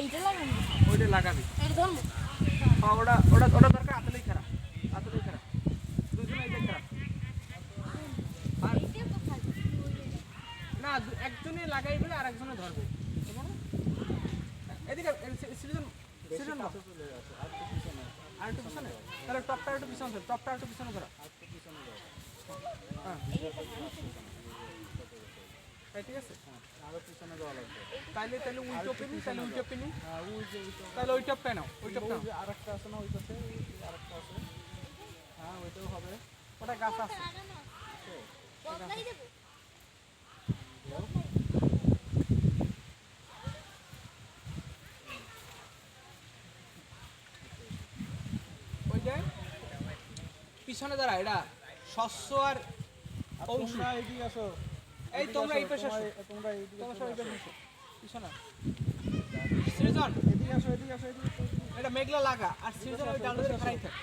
এইটা লাগানো ওইটা লাগাবি। এটা ধরবো? হ্যাঁ ওটা ওটা ওটা দরকার আতলেই খারাপ আতলেই খারাপ দুজন এইটাই খারাপ না একজনে লাগাইবে আর একজনে ধরবে। না? এদিকে সিজন সিজন আর একটু পিছনে। তাহলে টপটা একটু পিছনে টপটা একটু পিছনে ধরো। হ্যাঁ। এই ঠিক আছে। আরও পিছনে যাওয়া লাগবে। তাইলে তাইলে উল্টো পেনি তাইলে উল্টো পেনি তাহলে ওই টপটা নাও ওই আর একটা আছে না ওই আর একটা আছে। হ্যাঁ ওইটাও হবে। ওটা গাছ আছে। পিছনে দাঁড়া এটা শস্য আর অংশ। আসো। এই তোমরা এই পাশে আসো। তোমরা- তোমরা এইদিকে তোমরা সবাই আসো। এখানে এসো। পিছনে। সৃজন। এদিকে আসো এদিকে আসো এদিকে এটা মেঘলা লাগা। আর সৃজন ওই ডাল ধরে খারাই থাক।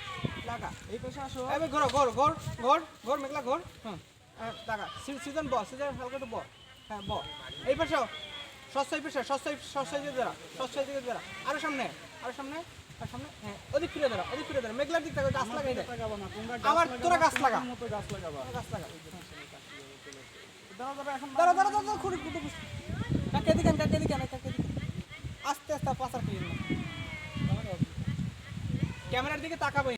লাগা। এই পাশে আসো। এই ঘর ঘর ঘর ঘর ঘর মেঘলা ঘর। হ্যাঁ লাগা। সৃজন ব সৃজন হালকা একটু ব। হ্যাঁ ব। এই পাশে এই পাশে শস্য শস্য দিকে দাঁড়া। শস্য দিকে দাঁড়া। আরও সামনে আরও সামনে আর সামনে। হ্যাঁ ওদিক ফিরে দাঁড়া ওদিক ফিরে দাঁড়া। মেঘলার দিক থেকে গাছ লাগাই দেয় আমার তোরা গাছ লাগা। গাছ লাগাবা। গাছ লাগা। দাঁড়া দাঁড়া দাঁড়া খুঁড়ি খুঁড়ি কাকে দিকেন কাকে দিকেন কাকে দিকেন আস্তে আস্তে ক্লিন ক্যামেরার দিকে তাকাবো।